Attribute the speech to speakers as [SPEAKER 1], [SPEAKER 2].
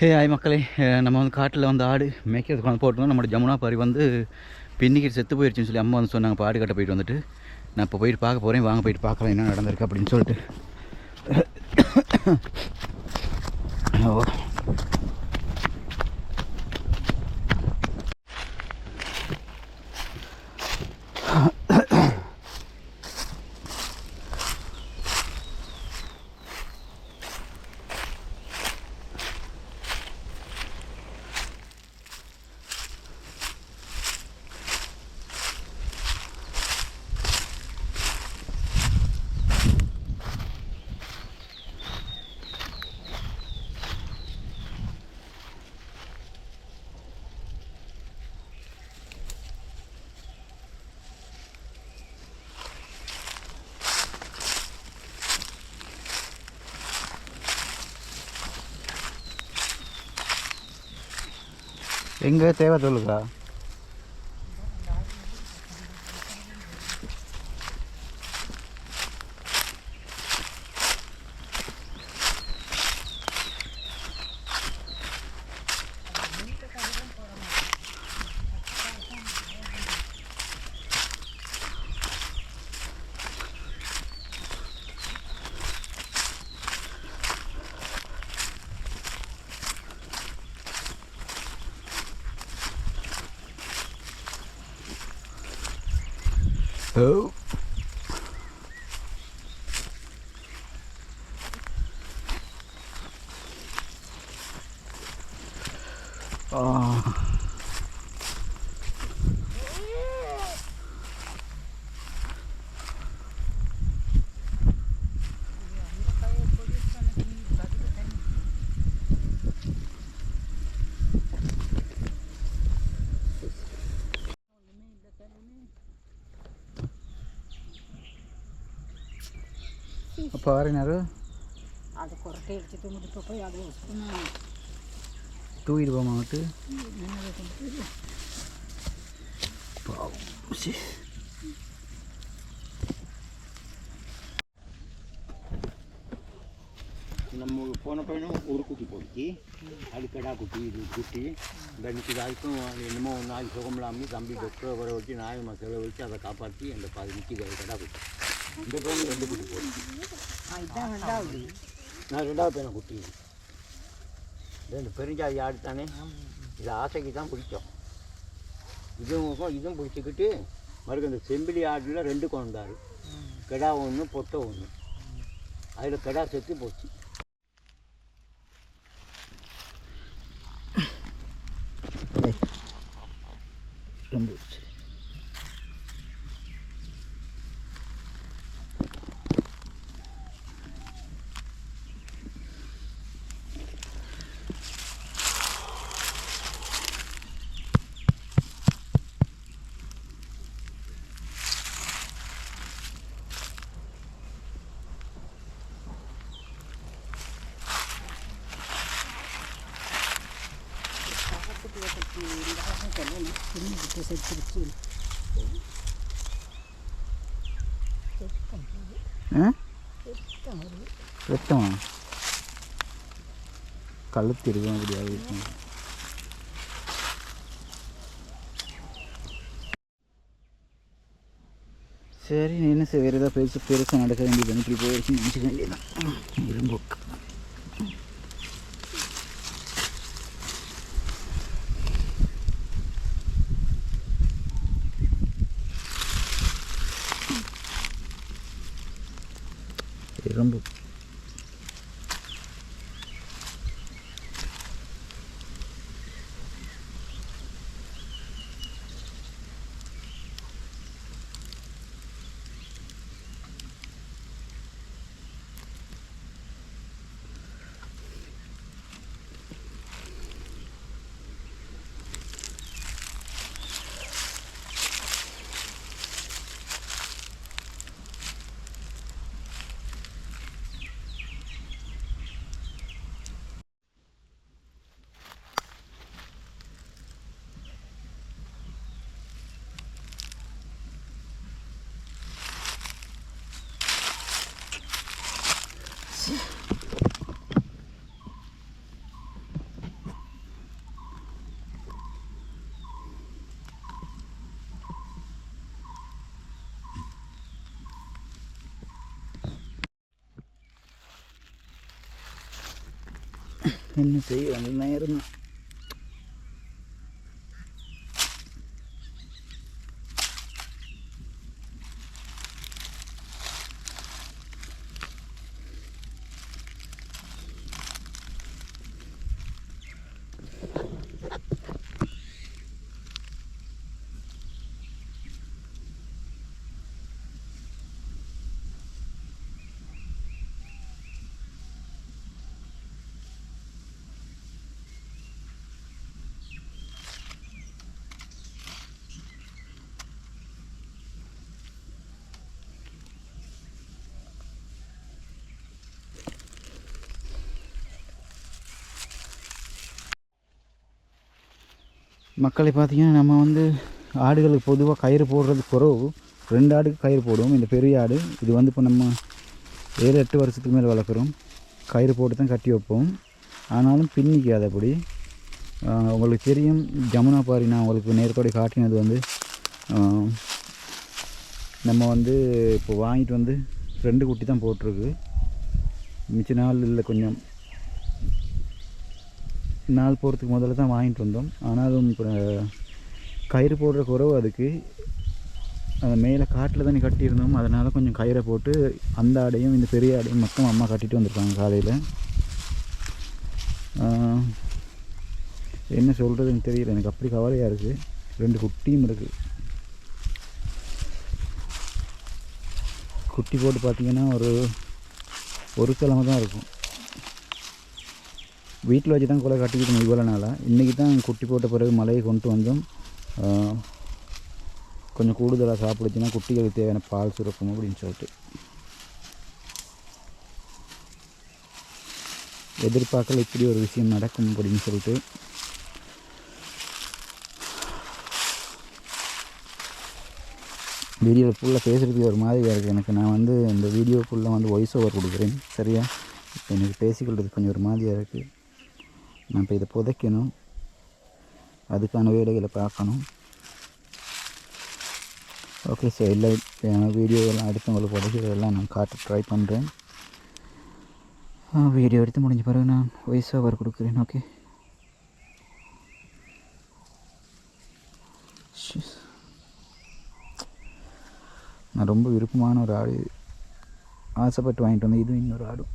[SPEAKER 1] ஹே ஆய் மக்களே. நம்ம வந்து காட்டில் வந்து ஆடு மேய்க்கிறதுக்கு வந்து போட்டிருந்தோம். நம்மளோட ஜமுனா பாரி வந்து பின்னிக்கிட்டு செத்து போயிடுச்சுன்னு சொல்லி அம்மா வந்து சொன்னாங்க. இப்போ ஆடு கட்ட போயிட்டு வந்துட்டு நான் இப்போ போயிட்டு பார்க்க போகிறேன் வாங்க போயிட்டு பார்க்கலாம் என்ன நடந்திருக்கு அப்படின்னு சொல்லிட்டு. ஓ. எங்கே தேவை சொல்லுக்கா ஓ ஆ வரேனாரு
[SPEAKER 2] அது கொரட்டை அடிச்சுட்டு முடிப்ப போய் அதை வச்சுக்கணும்
[SPEAKER 1] தூக்கிட்டு போமா விட்டு பாவம் சி.
[SPEAKER 3] நம்ம போன பையனும் ஒரு குட்டி போச்சு அது கடா குட்டி இது குட்டி நிற்கிது அதுக்கும் அது என்னமோ ஒரு நாள் சுகம் இல்லாமல் தம்பி டாக்டரை வர வச்சு நாயமாக செலவு வச்சு அதை காப்பாற்றி இந்த பையன் ரெண்டு குட்டி
[SPEAKER 2] போட்டு
[SPEAKER 3] நான் ரெண்டாவது பையனை குட்டி ரெண்டு பெருஞ்சாதி ஆடு தானே இது ஆசைக்கு தான் பிடிச்சோம் இதுவும் இதுவும் பிடிச்சிக்கிட்டு மறுக்க இந்த செம்பிலி ஆடில் ரெண்டு கொண்டாரு கிடா ஒன்று பொட்டை ஒன்று அதில் கிடா செத்து போச்சு.
[SPEAKER 1] ரொம்ப சி.
[SPEAKER 2] பின்னிக்கிட்டு செத்துருச்சு
[SPEAKER 1] ரத்தமா கழுத்து இருக்கும் அப்படியாவது இருக்கும் சரி நீ என்ன வேறு ஏதாவது பெருசு பெருசாக நடக்க வேண்டியது இப்படி போயிடுச்சுன்னு நினச்சிக்க வேண்டியதான் இரும்போக்கு rombo என்ன செய்ய அந்த நேரம் தான் மக்களை பார்த்தீங்கன்னா நம்ம வந்து ஆடுகளுக்கு பொதுவாக கயிறு போடுறது குறவு. ரெண்டு ஆடுக்கு கயிறு போடுவோம். இந்த பெரிய ஆடு இது வந்து இப்போ நம்ம ஏழு எட்டு வருஷத்துக்கு மேலே வளர்க்குறோம். கயிறு போட்டு தான் கட்டி வைப்போம். ஆனாலும் பின்னிக்காது அப்படி. உங்களுக்கு தெரியும் ஜமுனா பாரி நான் உங்களுக்கு நேரத்தோட காட்டினது வந்து நம்ம வந்து இப்போ வாங்கிட்டு வந்து ரெண்டு குட்டி தான் போட்டிருக்கு. மிச்ச நாள் இல்லை கொஞ்சம். நாள் போகிறதுக்கு முதல்ல தான் வாங்கிட்டு வந்தோம். ஆனாலும் இப்போ கயிறு போடுற குறவு அதுக்கு. அந்த மேலே காட்டில் தானே கட்டியிருந்தோம். அதனால் கொஞ்சம் கயிறை போட்டு அந்த ஆடையும் இந்த பெரிய ஆடையும் மொத்தம் அம்மா கட்டிட்டு வந்திருக்காங்க காலையில். என்ன சொல்கிறதுன்னு தெரியல. எனக்கு அப்படி கவலையாக இருக்குது ரெண்டு குட்டியும் இருக்குது குட்டி போட்டு பார்த்தீங்கன்னா ஒரு ஒரு கிழமை தான் இருக்கும். வீட்டில் வச்சு தான் கொலை கட்டிக்கிட்டோம் இவ்வளோ இன்றைக்கி தான் குட்டி போட்ட பிறகு மலையை கொண்டு வந்தோம் கொஞ்சம் கூடுதலாக சாப்பிடுச்சுன்னா குட்டிகளுக்கு தேவையான பால் சுரக்கும் அப்படின்னு சொல்லிட்டு. எதிர்பார்க்கல இப்படி ஒரு விஷயம் நடக்கும் அப்படின்னு சொல்லிட்டு. வீடியோவில் ஃபுல்லாக பேசுகிறதுக்கு ஒரு மாதிரியாக இருக்குது எனக்கு நான் வந்து இந்த வீடியோ ஃபுல்லாக வந்து வாய்ஸ் ஓவர் கொடுக்குறேன். சரியா? இப்போ எனக்கு பேசிக்கொள்றது கொஞ்சம் ஒரு மாதிரியாக இருக்குது நான் இப்போ இதை புதைக்கணும். அதுக்கான வேலைகளை பார்க்கணும். ஓகே சார் எல்லா வீடியோ எல்லாம் அடுத்தவங்களுக்கு புதைக்கிறதெல்லாம் நான் காட்ட ட்ரை பண்ணுறேன் வீடியோ எடுத்து முடிஞ்ச பிறகு நான் வாய்ஸ் ஓவர் கொடுக்குறேன் ஓகே நான் ரொம்ப விருப்பமான ஒரு ஆடு ஆசைப்பட்டு வாங்கிட்டு வந்தேன். இதுவும் இன்னொரு ஆடும்.